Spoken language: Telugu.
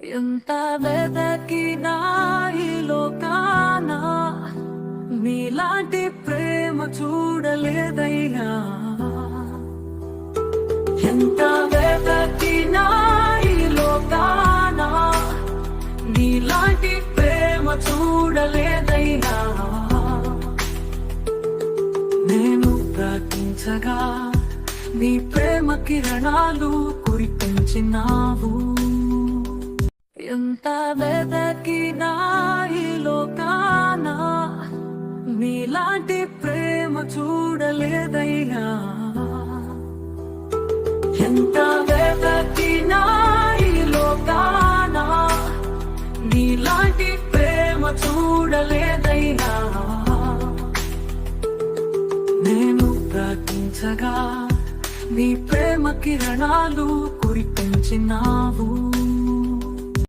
ఎంత వెదకినా ఈ లోకాన నీలాంటి ప్రేమ చూడలేదయ్యా ఎంత వెదకినా ఈ లోకాన నీలాంటి ప్రేమ చూడలేదయ్యా నేను ప్రార్థించగా నీ ప్రేమ కిరణాలు కురిపించినావు ఎంత వెదకినా ఈ లోకాన నీలాంటి ప్రేమ చూడలేదయ్యా ఎంత వెదకినా ఈ లోకాన నీలాంటి ప్రేమ చూడలేదయ్యా నేను ప్రార్థించగా నీ ప్రేమ కిరణాలు కురిపించినావు